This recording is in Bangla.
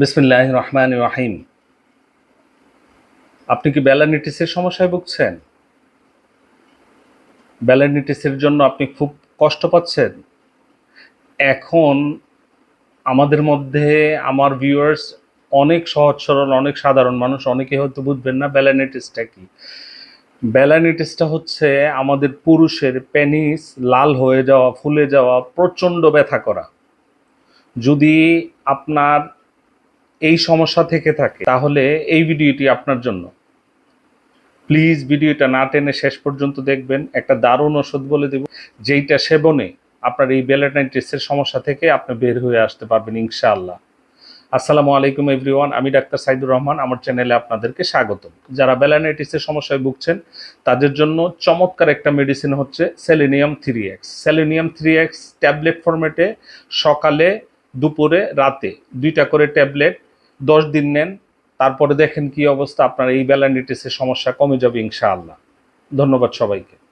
বিসমিল্লাহ রহমান রাহিম আপনি কি ব্যালানিটিসের সমস্যায় ভুগছেন? ব্যালানিটিসের জন্য আপনি খুব কষ্ট পাচ্ছেন? এখন আমাদের মধ্যে আমার ভিউয়ার্স অনেক সহজ সরল, অনেক সাধারণ মানুষ অনেকে হয়তো বুঝবেন না ব্যালানিটিসটা কি। ব্যালানিটিসটা হচ্ছে আমাদের পুরুষের পেনিস লাল হয়ে যাওয়া, ফুলে যাওয়া, প্রচণ্ড ব্যথা করা। যদি আপনার এই সমস্যা থেকে থাকে, তাহলে এই ভিডিওটি আপনার জন্য। প্লিজ ভিডিওটা না টেনে শেষ পর্যন্ত দেখবেন, একটা দারুণ ওষুধ বলে দেব, যেইটা সেবনে আপনার এই বেলাটাইটিসের সমস্যা থেকে আপনি বের হয়ে আসতে পারবেন, ইনশাআল্লাহ। আসসালামু আলাইকুম এভরিওয়ান, আমি ডাক্তার সাইদুর রহমান, আমার চ্যানেলে আপনাদেরকে স্বাগত যারা বেলানাইটিসের সমস্যায় ভুগছেন, তাদের জন্য চমৎকার একটা মেডিসিন হচ্ছে selenium three X selenium three X tablet ফরম্যাটে সকালে, দুপুরে, রাতে দুইটা করে ট্যাবলেট দশ দিন নেন, তারপরে দেখেন কি অবস্থা, আপনার এই ব্যালান্ডিটিসের সমস্যা কমে যাবে ইনশাআল্লাহ। ধন্যবাদ সবাইকে।